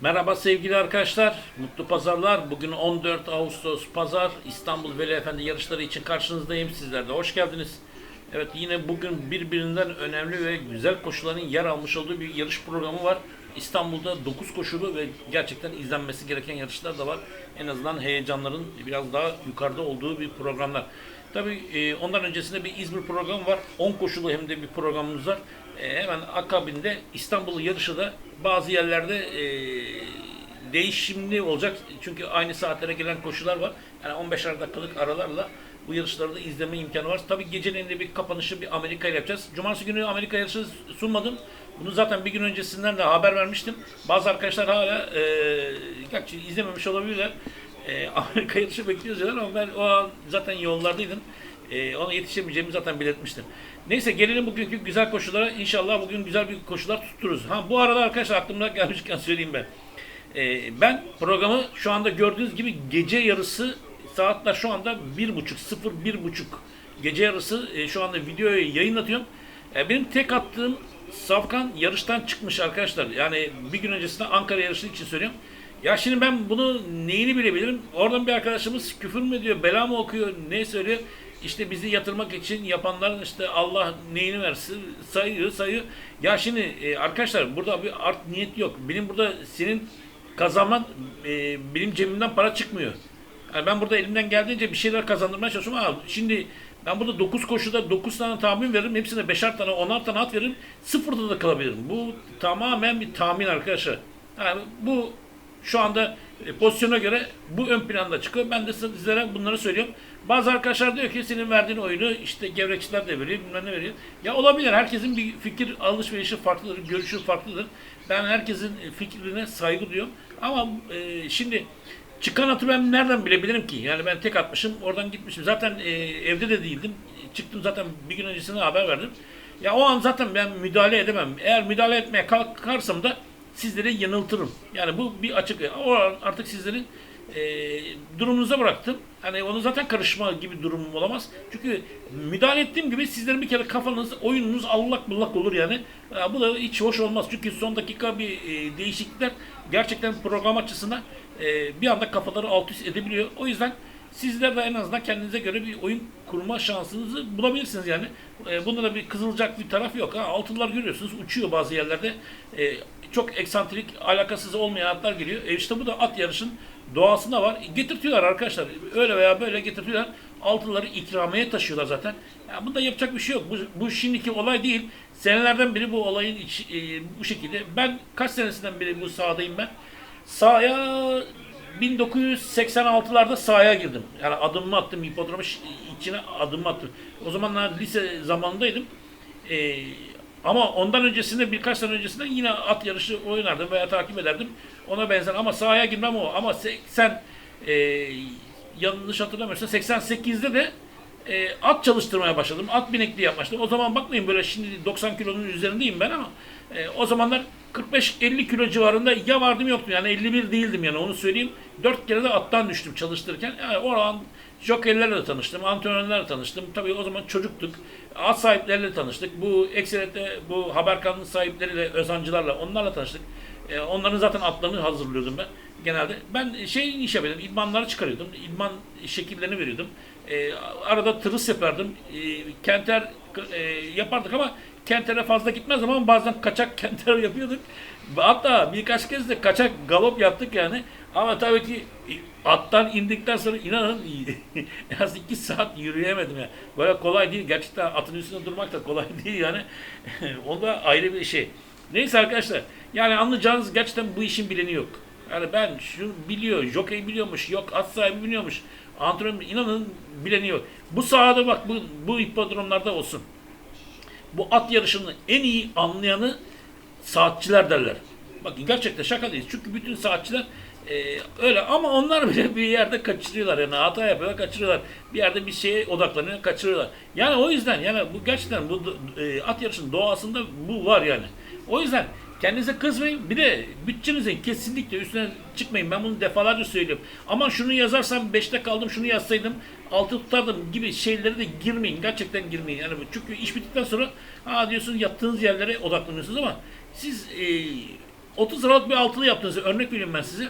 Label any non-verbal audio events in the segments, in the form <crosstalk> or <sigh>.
Merhaba sevgili arkadaşlar, mutlu pazarlar. Bugün 14 Ağustos Pazar, İstanbul Veli Efendi yarışları için karşınızdayım. Sizler de hoş geldiniz. Evet yine bugün birbirinden önemli ve güzel koşuların yer almış olduğu bir yarış programı var. İstanbul'da 9 koşulu ve gerçekten izlenmesi gereken yarışlar da var. En azından heyecanların biraz daha yukarıda olduğu bir programlar. Tabii e, ondan öncesinde bir İzmir programı var. 10 koşulu hem de bir programımız var. E, hemen akabinde İstanbul yarışı da bazı yerlerde e, değişimli olacak. Çünkü aynı saatlere gelen koşular var. Yani 15'er dakikalık aralarla bu yarışları da izleme imkanı var. Tabii gecenin de bir kapanışı bir Amerika ile yapacağız. Cumartesi günü Amerika yarışı sunmadım. Bunu zaten bir gün öncesinden de haber vermiştim. Bazı arkadaşlar hala e, izlememiş olabilirler. E, <laughs> Amerika yarışı bekliyoruz diyorlar ama ben o an zaten yollardaydım. E, ona yetişemeyeceğimi zaten belirtmiştim. Neyse gelelim bugünkü güzel koşulara. İnşallah bugün güzel bir koşular tuttururuz. Ha bu arada arkadaşlar aklımda gelmişken söyleyeyim ben. E, ben programı şu anda gördüğünüz gibi gece yarısı saatler şu anda bir buçuk, sıfır bir buçuk gece yarısı e, şu anda videoyu yayınlatıyorum. E, benim tek attığım Safkan yarıştan çıkmış arkadaşlar. Yani bir gün öncesinde Ankara yarışı için söylüyorum. Ya şimdi ben bunu neyini bilebilirim? Oradan bir arkadaşımız küfür mü ediyor, bela mı okuyor, ne söylüyor? İşte bizi yatırmak için yapanların işte Allah neyini versin sayıyor sayıyor. Ya şimdi e, arkadaşlar burada bir art niyet yok. Benim burada senin kazanman e, benim cebimden para çıkmıyor. Yani ben burada elimden geldiğince bir şeyler kazandırmaya çalışıyorum ama şimdi ben burada 9 koşuda 9 tane tahmin veririm. Hepsine 5'er tane 10'ar tane at veririm. Sıfırda da kalabilirim. Bu tamamen bir tahmin arkadaşlar. Yani bu şu anda e, pozisyona göre bu ön planda çıkıyor. Ben de sizlere bunları söylüyorum. Bazı arkadaşlar diyor ki senin verdiğin oyunu işte gevrekçiler de veriyor, bilmem ne veriyor. Ya olabilir. Herkesin bir fikir alışverişi farklıdır, görüşü farklıdır. Ben herkesin fikrine saygı duyuyorum. Ama e, şimdi çıkan atı ben nereden bilebilirim ki? Yani ben tek atmışım, oradan gitmişim. Zaten e, evde de değildim. Çıktım zaten bir gün öncesinde haber verdim. Ya o an zaten ben müdahale edemem. Eğer müdahale etmeye kalkarsam da sizleri yanıltırım. Yani bu bir açık. O artık sizlerin e, durumunuza bıraktım. Hani onu zaten karışma gibi durumum olamaz. Çünkü müdahale ettiğim gibi sizlerin bir kere kafanız, oyununuz allak bullak olur yani. Ya bu da hiç hoş olmaz. Çünkü son dakika bir e, değişiklikler gerçekten program açısından e, bir anda kafaları alt üst edebiliyor. O yüzden sizler de en azından kendinize göre bir oyun kurma şansınızı bulabilirsiniz yani. E, bunda da bir kızılacak bir taraf yok. Ha, altınlar görüyorsunuz uçuyor bazı yerlerde. E, çok eksantrik, alakasız olmayan atlar geliyor. E işte bu da at yarışın doğasında var. Getirtiyorlar arkadaşlar. Öyle veya böyle getirtiyorlar. Altınları ikramiye taşıyorlar zaten. Ya bunda yapacak bir şey yok. Bu, bu şimdiki olay değil. Senelerden beri bu olayın iç, e, bu şekilde. Ben kaç senesinden beri bu sahadayım ben? Sahaya 1986'larda sahaya girdim. Yani adımımı attım, hipodromun içine adımımı attım. O zamanlar lise zamanındaydım. Ee, ama ondan öncesinde birkaç sene öncesinde yine at yarışı oynardım veya takip ederdim. Ona benzer ama sahaya girmem o. Ama 80 e, yanlış hatırlamıyorsam 88'de de e, at çalıştırmaya başladım. At binekliği yapmıştım. O zaman bakmayın böyle şimdi 90 kilonun üzerindeyim ben ama e, o zamanlar 45-50 kilo civarında ya vardım yoktu. Yani 51 değildim yani onu söyleyeyim. 4 kere de attan düştüm çalıştırırken. Yani o an jokeylerle de tanıştım, antrenörlerle tanıştım. Tabii o zaman çocuktuk. At sahipleriyle tanıştık. Bu ekserette bu haber kanalı sahipleriyle, özancılarla onlarla tanıştık. E, onların zaten atlarını hazırlıyordum ben genelde. Ben şey iş yapıyordum, idmanları çıkarıyordum. İdman şekillerini veriyordum. E, arada tırıs yapardım. E, kenter e, yapardık ama kentere fazla gitmez ama bazen kaçak kenter <laughs> yapıyorduk. Hatta birkaç kez de kaçak galop yaptık yani. Ama tabii ki attan indikten sonra inanın <laughs> en az iki saat yürüyemedim ya. Böyle kolay değil. Gerçekten atın üstünde durmak da kolay <laughs> değil yani. o da ayrı bir şey. Neyse arkadaşlar. Yani anlayacağınız gerçekten bu işin bileni yok. Yani ben şunu biliyor, jockey biliyormuş, yok at sahibi biliyormuş, antrenör inanın bileni yok. Bu sahada bak bu, bu hipodromlarda olsun. Bu at yarışını en iyi anlayanı saatçiler derler. Bakın gerçekten şaka değil. Çünkü bütün saatçiler e, öyle ama onlar bile <laughs> bir yerde kaçırıyorlar yani hata yapıyorlar kaçırıyorlar. Bir yerde bir şeye odaklanıyor kaçırıyorlar. Yani o yüzden yani bu gerçekten bu e, at yarışının doğasında bu var yani. O yüzden kendinize kızmayın. Bir de bütçenizin kesinlikle üstüne çıkmayın. Ben bunu defalarca söylüyorum. Ama şunu yazarsam 5'te kaldım şunu yazsaydım altı tutardım gibi şeylere de girmeyin. Gerçekten girmeyin. Yani çünkü iş bittikten sonra ha diyorsunuz yattığınız yerlere odaklanıyorsunuz ama siz e, 30 liralık bir altılı yaptınız. Örnek vereyim ben size.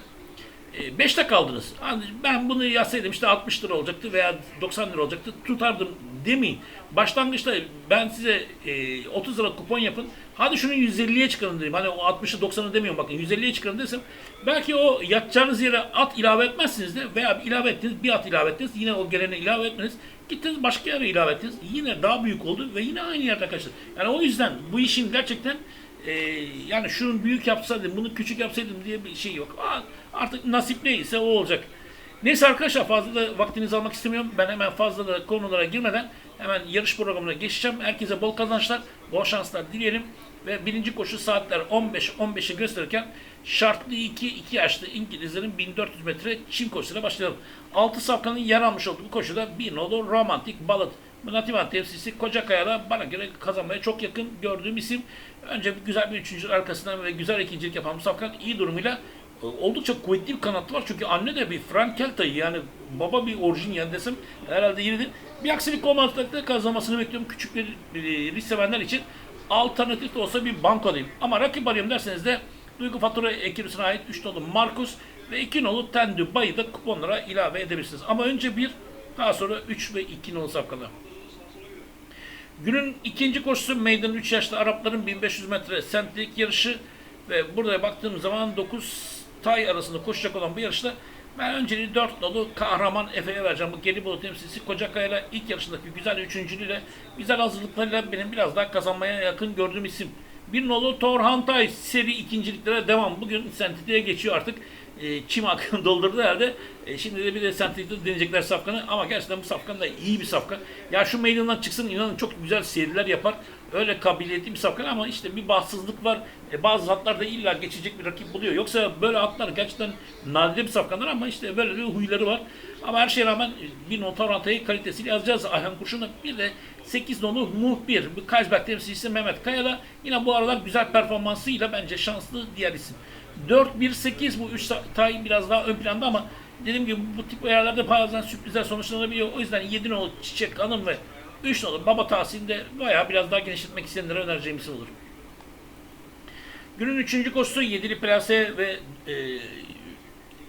5 dakika aldınız. Hani ben bunu yazsaydım işte 60 lira olacaktı veya 90 lira olacaktı tutardım demeyin. Başlangıçta ben size e, 30 lira kupon yapın. Hadi şunu 150'ye çıkarın diyeyim. Hani o 60'ı 90'ı demiyorum bakın 150'ye çıkarın desem belki o yatacağınız yere at ilave etmezsiniz de veya ilave ettiniz bir at ilave ettiniz yine o gelene ilave etmeniz gittiniz başka yere ilave ettiniz yine daha büyük oldu ve yine aynı yerde kaçtı. Yani o yüzden bu işin gerçekten e, yani şunu büyük yapsaydım, bunu küçük yapsaydım diye bir şey yok. Artık nasip neyse o olacak. Neyse arkadaşlar fazla da vaktinizi almak istemiyorum. Ben hemen fazla da konulara girmeden hemen yarış programına geçeceğim. Herkese bol kazançlar, bol şanslar dileyelim. Ve birinci koşu saatler 15-15'i gösterirken şartlı 2 2 yaşlı İngilizlerin 1400 metre çim koşusuyla başlayalım. 6 safkanın yer almış olduğu bu koşuda bir nolu romantik balık. Nativan temsilcisi Kocakaya'da bana göre kazanmaya çok yakın gördüğüm isim. Önce güzel bir üçüncü arkasından ve güzel ikincilik yapan bu safkan iyi durumuyla oldukça kuvvetli bir kanatı var. Çünkü anne de bir Frank Kelta'yı yani baba bir orijin yani desem herhalde yeridir. Bir aksilik olmadıkta kazanmasını bekliyorum. Küçük bir, risk sevenler için alternatif de olsa bir bankodayım. Ama rakip arıyorum derseniz de Duygu Fatura ekibisine ait 3 nolu Markus ve 2 nolu Tendü Bay'ı da kuponlara ilave edebilirsiniz. Ama önce bir daha sonra 3 ve 2 nolu safkalar. Günün ikinci koşusu meydan 3 yaşlı Arapların 1500 metre sentlik yarışı ve burada baktığım zaman 9 tay arasında koşacak olan bu yarışta ben önceliği 4 nolu kahraman Efe'ye vereceğim. Bu Gelibolu temsilcisi Kocakaya'yla ilk yarışındaki güzel üçüncülüğüyle, güzel hazırlıklarıyla benim biraz daha kazanmaya yakın gördüğüm isim. Bir nolu Torhan Tay seri ikinciliklere devam. Bugün sentitiğe geçiyor artık. E, çim hakkını doldurdu herhalde. E, şimdi de bir de sentetikte deneyecekler safkanı. Ama gerçekten bu safkan da iyi bir safkan. Ya şu meydandan çıksın inanın çok güzel seriler yapar. Öyle kabiliyetli bir safkan ama işte bir bahtsızlık var. E, bazı hatlarda illa geçecek bir rakip buluyor. Yoksa böyle atlar gerçekten nadide bir safkanlar ama işte böyle bir huyları var. Ama her şeye rağmen e, bir notarantayı kalitesiyle yazacağız. Ayhan Kurşun'la bir de 8 nolu muhbir. Bu Kaysberg temsilcisi Mehmet Kaya'da yine bu aralar güzel performansıyla bence şanslı diğer isim. 4-1-8 bu 3 tay biraz daha ön planda ama dediğim gibi bu tip ayarlarda bazen sürprizler sonuçlanabiliyor. O yüzden 7 nolu Çiçek Hanım ve 3 nolu Baba Tahsin'de bayağı biraz daha genişletmek isteyenlere önereceğim isim olur. Günün 3. koşusu 7'li plase ve e,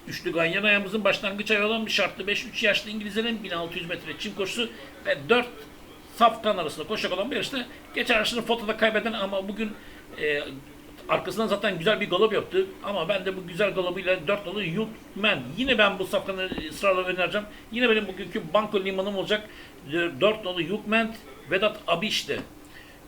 üçlü ganyan ayağımızın başlangıç ayı olan bir şartlı 5-3 yaşlı İngilizlerin 1600 metre çim koşusu ve 4 safkan arasında koşacak olan bir yarışta geçen yarışını fotoda kaybeden ama bugün e, Arkasından zaten güzel bir galop yaptı. Ama ben de bu güzel galopuyla 4 dolu Yutman. Yine ben bu safkanı ısrarla önereceğim. Yine benim bugünkü banko limanım olacak. 4 dolu Yutman Vedat Abiş'te.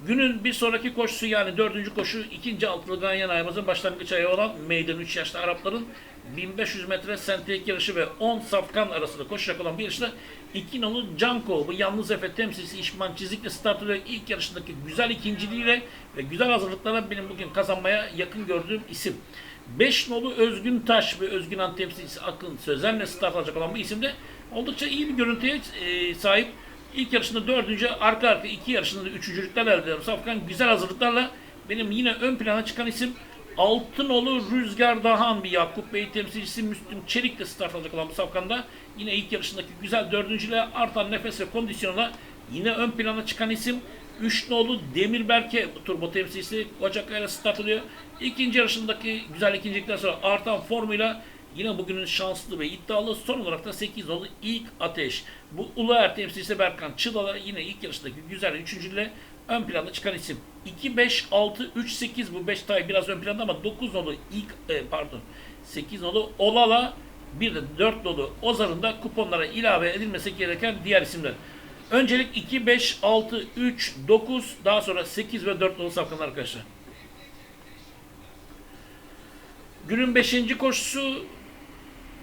Günün bir sonraki koşusu yani dördüncü koşu ikinci altılı Ganyan ayımızın başlangıç ayı olan meydan 3 yaşlı Arapların 1500 metre sentetik yarışı ve 10 safkan arasında koşacak olan bir yarışta iki nolu Canko bu yalnız Efe temsilcisi İşman Çizik'le start alıyor. ilk yarışındaki güzel ikinciliğiyle ve güzel hazırlıklarla benim bugün kazanmaya yakın gördüğüm isim. 5 nolu Özgün Taş ve Özgün Han temsilcisi Akın Sözen'le start alacak olan bu isim de oldukça iyi bir görüntüye e, sahip. İlk yarışında dördüncü, arka arka iki yarışında da üçüncülükler elde ediyorum. Safkan güzel hazırlıklarla benim yine ön plana çıkan isim Altınolu Rüzgar Dahan bir Yakup Bey temsilcisi Müslüm Çelik de start alacak olan bu safkanda. Yine ilk yarışındaki güzel dördüncüyle artan nefes ve kondisyonla yine ön plana çıkan isim Üç nolu Demirberke turbo temsilcisi Ocak start alıyor. İkinci yarışındaki güzel ikincilikten sonra artan formuyla Yine bugünün şanslı ve iddialı son olarak da 8 nolu ilk ateş. Bu Uluer temsilcisi Berkan Çılala yine ilk yarıştaki güzel üçüncüyle ön planda çıkan isim. 2, 5, 6, 3, 8 bu 5 tay biraz ön planda ama 9 nolu ilk e, pardon 8 nolu Olala bir de 4 nolu Ozar'ın da kuponlara ilave edilmesi gereken diğer isimler. Öncelik 2, 5, 6, 3, 9 daha sonra 8 ve 4 nolu safkanlar arkadaşlar. Günün 5. koşusu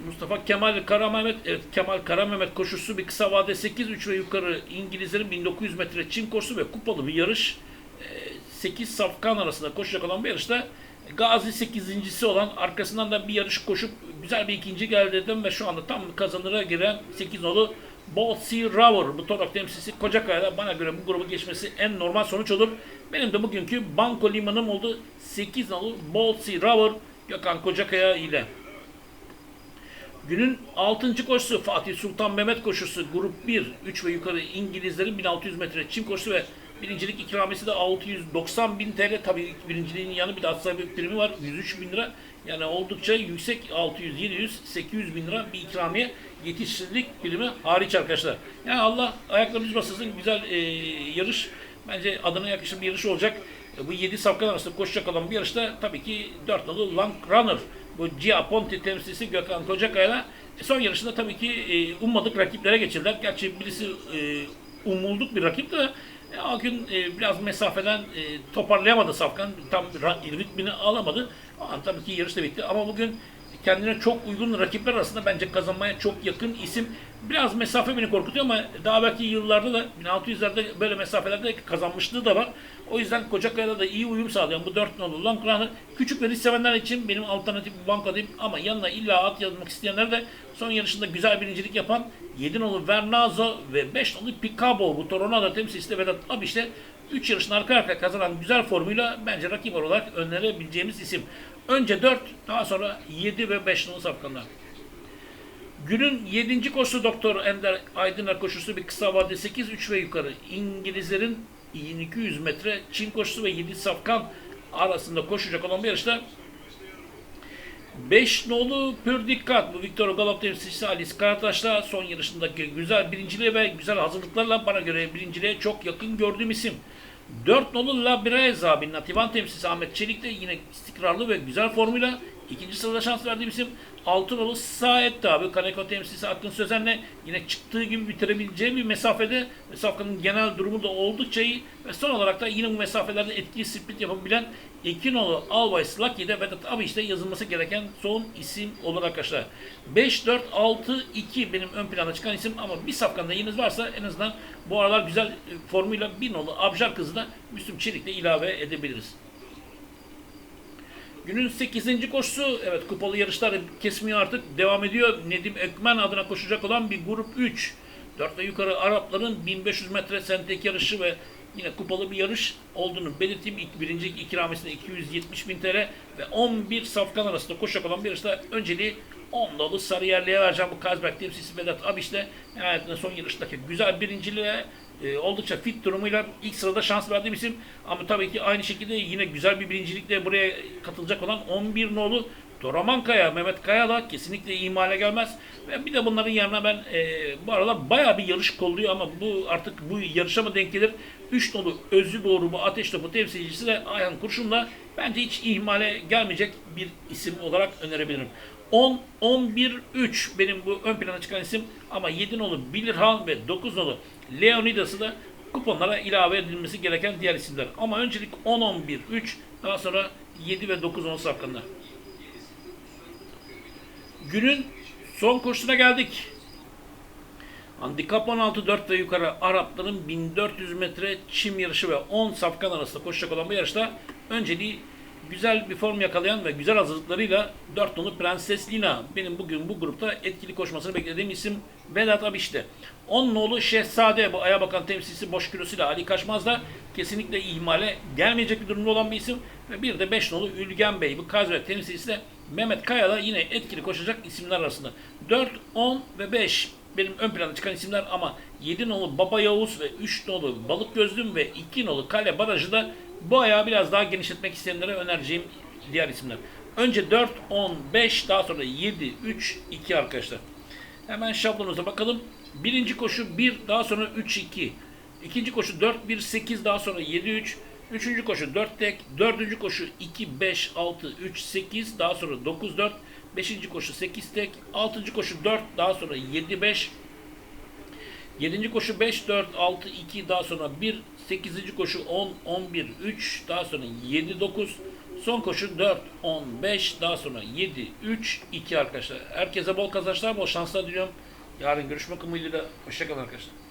Mustafa Kemal Karamehmet, evet, Kemal Karamehmet koşusu bir kısa vade 8-3 ve yukarı İngilizlerin 1900 metre çim koşusu ve kupalı bir yarış. 8 ee, safkan arasında koşacak olan bir yarışta Gazi 8. olan arkasından da bir yarış koşup güzel bir ikinci geldi dedim ve şu anda tam kazanıra giren 8 nolu Bolt Sea Rover bu torak temsilcisi Kocakaya'da bana göre bu grubu geçmesi en normal sonuç olur. Benim de bugünkü banko limanım oldu. 8 nolu Bolt Sea Rover Gökhan Kocakaya ile. Günün 6. koşusu Fatih Sultan Mehmet koşusu grup 1 3 ve yukarı İngilizlerin 1600 metre çim koşusu ve Birincilik ikramiyesi de 690 bin TL. Tabii birinciliğin yanı bir de atsa bir primi var. 103 bin lira. Yani oldukça yüksek 600, 700, 800 bin lira bir ikramiye yetiştirdik primi hariç arkadaşlar. Yani Allah ayaklarımız basılsın güzel e, yarış. Bence adına yakışır bir yarış olacak. E, bu 7 safkan arasında koşacak olan bir yarışta tabii ki 4 nolu Long Runner. Bu Gia Ponti temsilcisi Gökhan Kocakaya'la e, son yarışında tabii ki e, ummadık rakiplere geçirdiler. Gerçi birisi e, umulduk bir rakip de e, o gün e, biraz mesafeden e, toparlayamadı Safkan. Tam ritmini alamadı. O an tabii ki yarış da bitti. Ama bugün kendine çok uygun rakipler arasında bence kazanmaya çok yakın isim. Biraz mesafe beni korkutuyor ama daha belki yıllarda da 1600'lerde böyle mesafelerde kazanmışlığı da var. O yüzden Kocakaya'da da iyi uyum sağlayan bu 4 nolu Long Runner küçük ve risk sevenler için benim alternatif bir banka diyeyim ama yanına illa at yazmak isteyenler de son yarışında güzel birincilik yapan 7 nolu Vernazo ve 5 nolu Picabo bu Toronado temsilcisi Vedat Abiş'te 3 yarışın arka arkaya kazanan güzel formuyla bence rakip olarak önerebileceğimiz isim. Önce 4, daha sonra 7 ve 5 nolu safkanlar. Günün 7. koşusu Doktor Ender Aydıner koşusu bir kısa vade 8 3 ve yukarı. İngilizlerin 1200 metre Çin koşusu ve 7 safkan arasında koşacak olan bir yarışta 5 nolu Pür Dikkat bu Victor Galop temsilcisi Alice Karataş'la son yarışındaki güzel birinciliğe ve güzel hazırlıklarla bana göre birinciliğe çok yakın gördüğüm isim. 4 nolu La Breza Nativan temsilcisi Ahmet Çelik de yine istikrarlı ve güzel formuyla ikinci sırada şans verdiğim isim. 6 nolu Saet abi Kaneko temsilcisi Akın Sözen'le yine çıktığı gibi bitirebileceği bir mesafede Safkan'ın genel durumu da oldukça iyi ve son olarak da yine bu mesafelerde etkili split yapabilen 2 nolu Always Lucky'de Vedat abi işte yazılması gereken son isim olur arkadaşlar. 5, 4, 6, 2 benim ön plana çıkan isim ama bir safkanda yeniz varsa en azından bu aralar güzel e, formuyla bir nolu Abjar kızı da Müslüm Çelik'le ilave edebiliriz. Günün 8. koşusu, evet kupalı yarışlar kesmiyor artık, devam ediyor. Nedim Ekmen adına koşacak olan bir grup 3. 4 ve yukarı Arapların 1500 metre sentek yarışı ve yine kupalı bir yarış olduğunu belirteyim. İlk birinci ikramesinde 270 bin TL ve 11 safkan arasında koşacak olan bir yarışta önceliği 10 dolu Sarıyerli'ye vereceğim bu Kazberk temsilcisi Vedat Abiş'te hayatında son yarıştaki güzel birinciliğe e, oldukça fit durumuyla ilk sırada şans verdiğim isim. Ama tabii ki aynı şekilde yine güzel bir birincilikle buraya katılacak olan 11 nolu Toraman Kaya, Mehmet Kaya da kesinlikle ihmale gelmez. Ve bir de bunların yanına ben e, bu aralar bayağı bir yarış kolluyor ama bu artık bu yarışa mı denk gelir? 3 nolu Özü Doğru bu ateş topu temsilcisi de Ayhan Kurşun'la bence hiç ihmale gelmeyecek bir isim olarak önerebilirim. 10, 11, 3 benim bu ön plana çıkan isim ama 7 nolu Bilirhan ve 9 nolu Leonidas'ı da kuponlara ilave edilmesi gereken diğer isimler. Ama öncelik 10, 11, 3 daha sonra 7 ve 9 nolu hakkında. Günün son koşusuna geldik. Handikap 16 4 ve yukarı Arapların 1400 metre çim yarışı ve 10 safkan arasında koşacak olan bu yarışta önceliği güzel bir form yakalayan ve güzel hazırlıklarıyla 4 nolu Prenses Lina. Benim bugün bu grupta etkili koşmasını beklediğim isim Vedat Abiş'te. 10 nolu Şehzade bu aya bakan temsilcisi boş kilosuyla Ali Kaçmaz da kesinlikle ihmale gelmeyecek bir durumda olan bir isim. Ve bir de 5 nolu Ülgen Bey bu Kazbek temsilcisi de Mehmet Kaya da yine etkili koşacak isimler arasında. 4, 10 ve 5 benim ön plana çıkan isimler ama 7 nolu Baba Yavuz ve 3 nolu Balık Gözlüm ve 2 nolu Kale Barajı da bu ayağı biraz daha genişletmek isteyenlere önereceğim diğer isimler. Önce 4, 10, 5 daha sonra 7, 3, 2 arkadaşlar. Hemen şablonuza bakalım. Birinci koşu 1 daha sonra 3, 2. İkinci koşu 4, 1, 8 daha sonra 7, 3. Üçüncü koşu 4 tek. Dördüncü koşu 2, 5, 6, 3, 8 daha sonra 9, 4. Beşinci koşu 8 tek. Altıncı koşu 4 daha sonra 7, 5. Yedinci koşu 5, 4, 6, 2 daha sonra 1. Sekizinci koşu 10, 11, 3 daha sonra 7, 9. Son koşu 4, 10, 5 daha sonra 7, 3, 2 arkadaşlar. Herkese bol kazançlar, bol şanslar diliyorum. Yarın görüşmek umuduyla. Hoşçakalın arkadaşlar.